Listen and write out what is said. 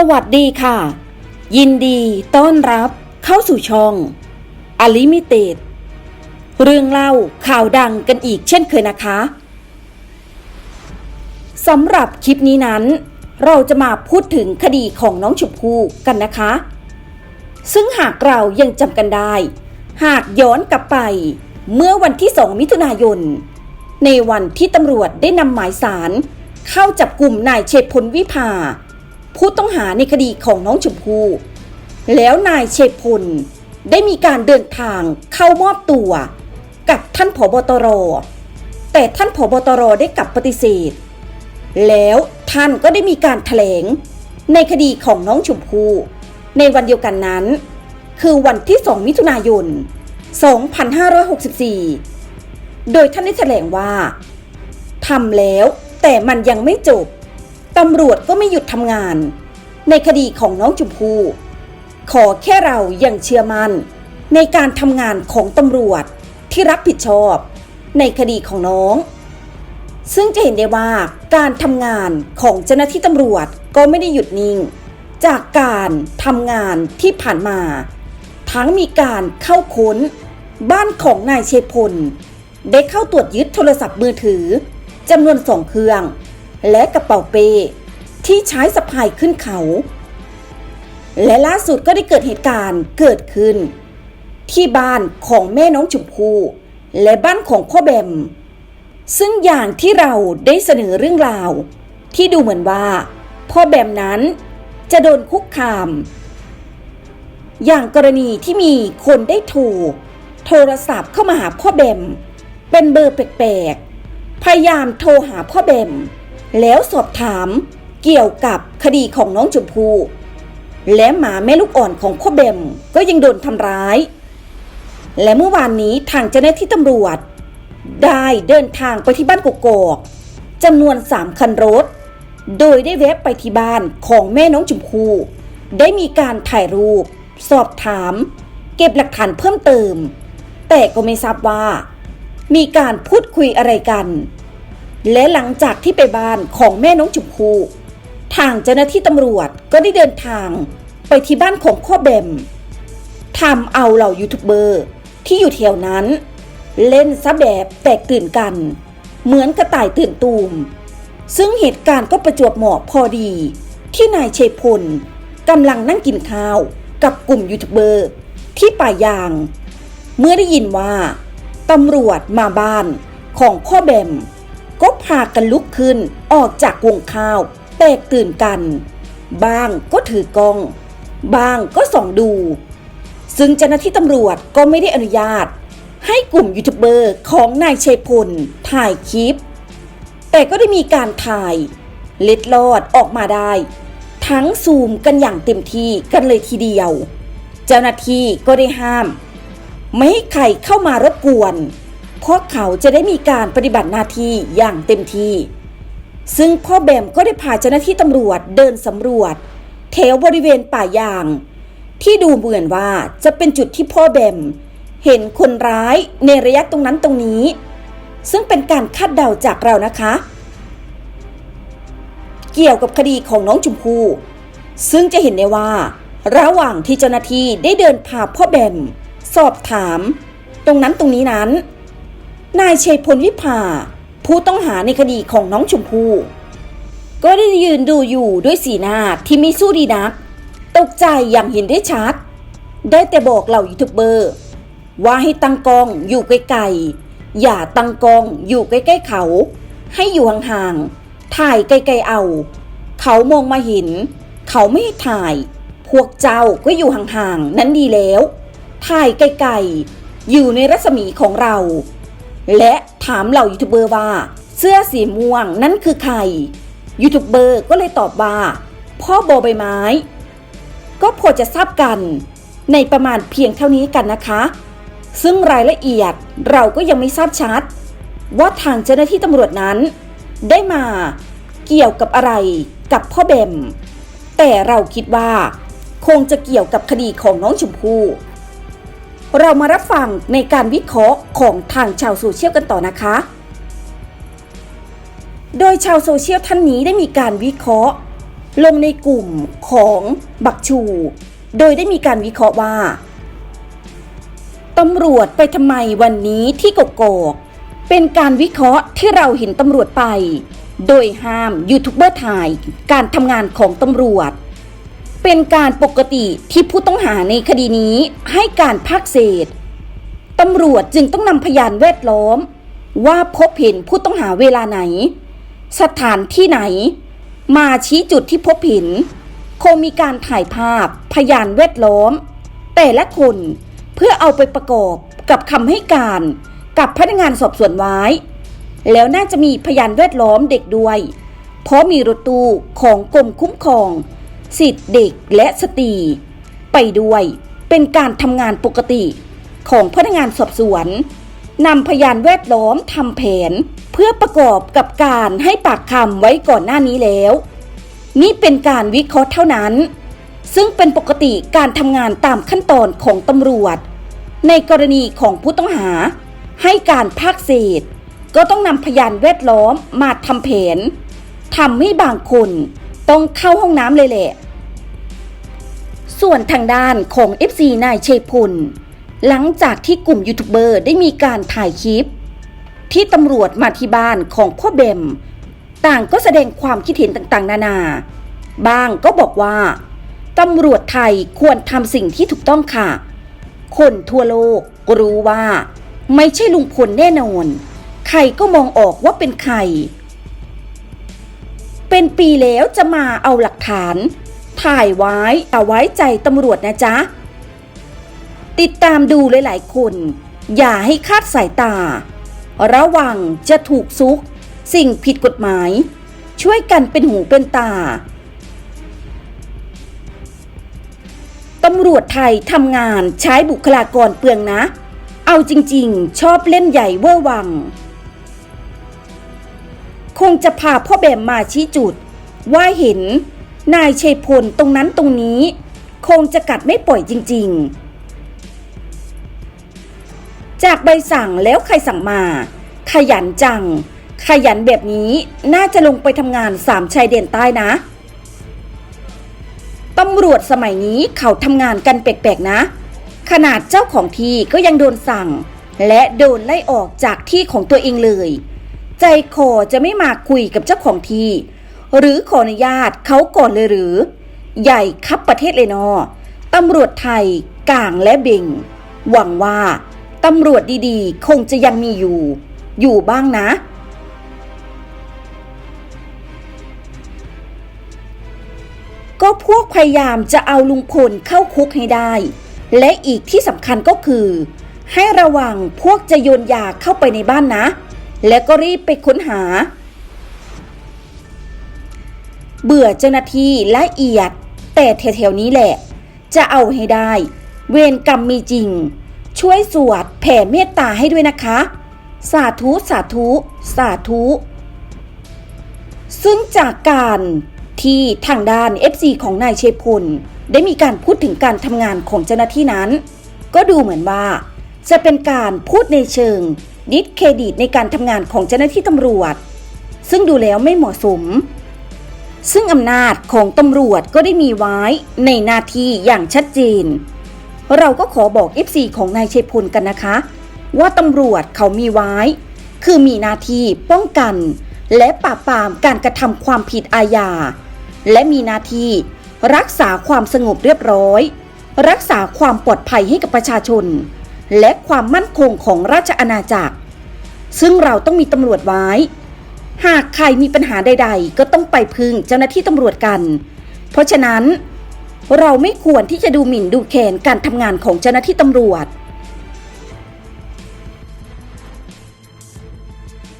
สวัสดีค่ะ ยินดีต้อนรับเข้าสู่ช่องอลิมิเต็ดเรื่องเล่าข่าวดังกันอีกเช่นเคยนะคะสำหรับคลิปนี้นั้น เราจะมาพูดถึงคดีของน้องชมพู่กันนะคะ ซึ่งหากเรายังจำกันได้ หากย้อนกลับไปเมื่อวันที่ 2 มิถุนายน ในวันที่ตำรวจได้นำหมายสาร เข้าจับกลุ่มนายเชษพลวิภา ผู้ต้องหาในคดีของน้องชมพู่แล้วนายเชษฐพลได้มีการเดินทางเข้ามอบตัวกับท่านผบตร แต่ท่านผบตรได้กลับปฏิเสธ แล้วท่านก็ได้มีการแถลงในคดีของน้องชมพู่ในวันเดียวกันนั้น คือวันที่ 2 มิถุนายน 2564 โดยท่านได้แถลงว่าทำแล้วแต่มันยังไม่จบ ตำรวจก็ไม่หยุดทำงาน ในคดีของน้องชมพู ขอแค่เรายังเชื่อมัน่น ในการทำงานของตำรวจที่รับผิดชอบ ในคดีของน้อง ซึ่งจะเห็นได้ว่าการทำงานของเจ้าหน้าที่ตำรวจก็ไม่ได้หยุดนิ่ง จากการทำงานที่ผ่านมา ทั้งมีการเข้าค้น บ้านของนายเชพล ได้เข้าตรวจยึดโทรศัพท์มือถือจำนวนสองเครื่อง และกระเป๋าเป้ที่ใช้สะพายขึ้นเขา และล่าสุดก็ได้เกิดเหตุการณ์เกิดขึ้น ที่บ้านของแม่น้องชมพู่และบ้านของพ่อแบม ซึ่งอย่างที่เราได้เสนอเรื่องราว ที่ดูเหมือนว่า พ่อแบมนั้นจะโดนคุกคาม อย่างกรณีที่มีคนได้โทรโทรศัพท์เข้ามาหาพ่อแบม เป็นเบอร์แปลกๆพยายามโทรหาพ่อแบม แล้วสอบถามเกี่ยวกับคดีของน้องชมพู่และหมาแม่ลูกอ่อนของพ่อแบมก็ยังโดนทำร้าย และเมื่อวานนี้ทางเจ้าหน้าที่ตำรวจ ได้เดินทางไปที่บ้านกกอกจำนวนสามคันรถ โดยได้แวะไปที่บ้านของแม่น้องชมพู่ได้มีการถ่ายรูป สอบถาม เก็บหลักฐานเพิ่มเติม แต่ก็ไม่ทราบว่า มีการพูดคุยอะไรกัน และหลังจากที่ไปบ้านของแม่น้องชมพูทางเจ้าหน้าที่ตำรวจก็ได้เดินทางไปที่บ้านของพ่อแบมทำเอาเหล่ายูทูบเบอร์ที่อยู่แถวนั้น เล่นซะแบบแตกตื่นกัน เหมือนกระต่ายตื่นตูม ซึ่งเหตุการณ์ก็ประจวบเหมาะพอดี ที่นายเชยพลกำลังนั่งกินข้าวกับกลุ่มยูทูบเบอร์ที่ป่ายาง เมื่อได้ยินว่าตำรวจมาบ้านของพ่อแบม ก็พากันลุกขึ้นออกจากวงข้าวแตกตื่นกัน บ้างก็ถือกล้อง บ้างก็ส่องดู ซึ่งเจ้าหน้าที่ตำรวจก็ไม่ได้อนุญาต ให้กลุ่มยูทูบเบอร์ของนายชัยพลถ่ายคลิป แต่ก็ได้มีการถ่าย เล็ดลอดออกมาได้ ทั้งซูมกันอย่างเต็มที่กันเลยทีเดียว เจ้าหน้าที่ก็ได้ห้าม ไม่ให้ใครเข้ามารบกวน พราะเขาจะได้มีการปฏิบัติหน้าที่อย่างเต็มที่ ซึ่งพ่อแบมก็ได้พาเจ้าหน้าที่ตำรวจเดินสำรวจแถวบริเวณป่ายาง ที่ดูเหมือนว่าจะเป็นจุดที่พ่อแบม เห็นคนร้ายในระยะตรงนั้นตรงนี้ ซึ่งเป็นการคาดเดาจากเรานะคะ เกี่ยวกับคดีของน้องชมพู่ซึ่งจะเห็นได้ว่า ระหว่างที่เจ้าหน้าที่ได้เดินพาพ่อแบม สอบถาม ตรงนั้นตรงนี้นั้น นายชัยพลวิภา ผู้ต้องหาในคดีของน้องชมพู่ก็ได้ยืนดูอยู่ด้วยสีหน้าที่ไม่สู้ดีนัก ตกใจอย่างเห็นได้ชัด ได้แต่บอกเหล่ายูทูบเบอร์ ว่าให้ตั้งกองอยู่ไกลๆ อย่าตั้งกองอยู่ใกล้ๆเขา ให้อยู่ห่างๆ ถ่ายไกลๆเอา เขามองมาเห็น เขาไม่ให้ถ่าย พวกเจ้าก็อยู่ห่างๆ นั้นดีแล้ว ถ่ายไกลๆ อยู่ในรัศมีของเรา และถามเหล่ายูทูบเบอร์ว่า เสื้อสีม่วงนั่นคือใครยูทูบเบอร์ก็เลยตอบว่า พ่อโบใบไม้ ก็พอจะทราบกันในประมาณเพียงเท่านี้กันนะคะ ซึ่งรายละเอียดเราก็ยังไม่ทราบชัด ว่าทางเจ้าหน้าที่ตำรวจนั้น ได้มาเกี่ยวกับอะไรกับพ่อแบมแต่เราคิดว่า คงจะเกี่ยวกับคดีของน้องชมพู่ เรามารับฟังในการวิเคราะห์ของทางชาวโซเชียลกันต่อนะคะ โดยชาวโซเชียลท่านนี้ได้มีการวิเคราะห์ ลงในกลุ่มของบักชู โดยได้มีการวิเคราะห์ว่าตำรวจไปทำไมวันนี้ที่กกอกเป็นการวิเคราะห์ที่เราเห็นตำรวจไป โดยห้ามยูทูบเบอร์ถ่ายการทำงานของตำรวจ เป็นการปกติที่ผู้ต้องหาในคดีนี้ให้การภาคเศษตำรวจจึงต้องนำพยานแวดล้อม ว่าพบเห็นผู้ต้องหาเวลาไหน สถานที่ไหน มาชี้จุดที่พบเห็นคงมีการถ่ายภาพพยานแวดล้อม แต่ละคนเพื่อเอาไปประกอบกับคำให้การกับพนักงานสอบสวนไว้ แล้วน่าจะมีพยานแวดล้อมเด็กด้วย เพราะมีรถตู้ของกรมคุ้มครอง สิทธิเด็กและสตรี ไปด้วยเป็นการทำงานปกติของพนักงานสอบสวนนำพยานแวดล้อมทำแผน เพื่อประกอบกับการให้ปากคำไว้ก่อนหน้านี้แล้ว นี่เป็นการวิเคราะห์เท่านั้น ซึ่งเป็นปกติการทำงานตามขั้นตอนของตำรวจ ในกรณีของผู้ต้องหา ให้การภาคเศษ ก็ต้องนำพยานแวดล้อมมาทำแผนทำให้บางคน ต้องเข้าห้องน้ำเลยแหละ ส่วนทางด้านของ FC นายเชยพลหลังจากที่กลุ่มยูทูบเบอร์ได้มีการถ่ายคลิป ที่ตำรวจมาที่บ้านของพ่อเบม ต่างก็แสดงความคิดเห็นต่างๆ นานาบางก็บอกว่าตำรวจไทยควรทำสิ่งที่ถูกต้องค่ะ คนทั่วโลกรู้ว่า ไม่ใช่ลุงพลแน่นอน ใครก็มองออกว่าเป็นใคร เป็นปีแล้วจะมาเอาหลักฐาน ถ่ายไว้เอาไว้ใจตำรวจนะจ๊ะ ติดตามดูหลายๆคน อย่าให้คาดสายตา ระวังจะถูกซุก สิ่งผิดกฎหมาย ช่วยกันเป็นหูเป็นตาตำรวจไทยทำงานใช้บุคลากรเปลืองนะ เอาจริง ๆ ชอบเล่นใหญ่เวอร์วัง คงจะพาพ่อแบมมาชี้จุด ว่าเห็น นายชัยพลตรงนั้นตรงนี้ คงจะกัดไม่ปล่อยจริง ๆ จากใบสั่งแล้วใครสั่งมา ขยันจัง ขยันแบบนี้น่าจะลงไปทำงานสามชายเด่นใต้นะตำรวจสมัยนี้เขาทำงานกันแปลกๆนะ ขนาดเจ้าของที่ก็ยังโดนสั่ง และโดนไล่ออกจากที่ของตัวเองเลย ใจคอจะไม่มาคุยกับเจ้าของที่ หรือขออนุญาตเขาก่อนเลยหรือ ใหญ่คับประเทศเลยนอตำรวจไทยกลางและเบ่ง หวังว่าตำรวจดีๆ คงจะยังมีอยู่ อยู่บ้างนะ ก็พวกพยายามจะเอาลุงพลเข้าคุกให้ได้ และอีกที่สำคัญก็คือ ให้ระวังพวกจะโยนยาเข้าไปในบ้านนะ และก็รีบไปค้นหา เบื่อเจ้าหน้าที่ละเอียด แต่แถวๆนี้แหละ จะเอาให้ได้ เวรกรรมมีจริง ช่วยสวดแผ่เมตตาให้ด้วยนะคะ สาธุ สาธุ สาธุ ซึ่งจากการที่ทางด้าน FC ของนายเชพลได้มีการพูดถึงการทำงานของเจ้าหน้าที่นั้น ก็ดูเหมือนว่า จะเป็นการพูดในเชิง ดิสเครดิตในการทำงานของเจ้าหน้าที่ตำรวจ ซึ่งดูแล้วไม่เหมาะสม ซึ่งอำนาจของตำรวจก็ได้มีไว้ในหน้าที่อย่างชัดเจน เราก็ขอบอก FC ของนายชัยพลกันนะคะ ว่าตำรวจเขามีไว้ คือมีหน้าที่ป้องกัน และปราบปรามการกระทำความผิดอาญาและมีหน้าที่รักษาความสงบเรียบร้อย รักษาความปลอดภัยให้กับประชาชน และความมั่นคงของราชอาณาจักร ซึ่งเราต้องมีตำรวจไว้ หากใครมีปัญหาใด ๆ ก็ต้องไปพึ่งเจ้าหน้าที่ตำรวจกัน เพราะฉะนั้น เราไม่ควรที่จะดูหมิ่นดูแคลนการทำงานของเจ้าหน้าที่ตำรวจ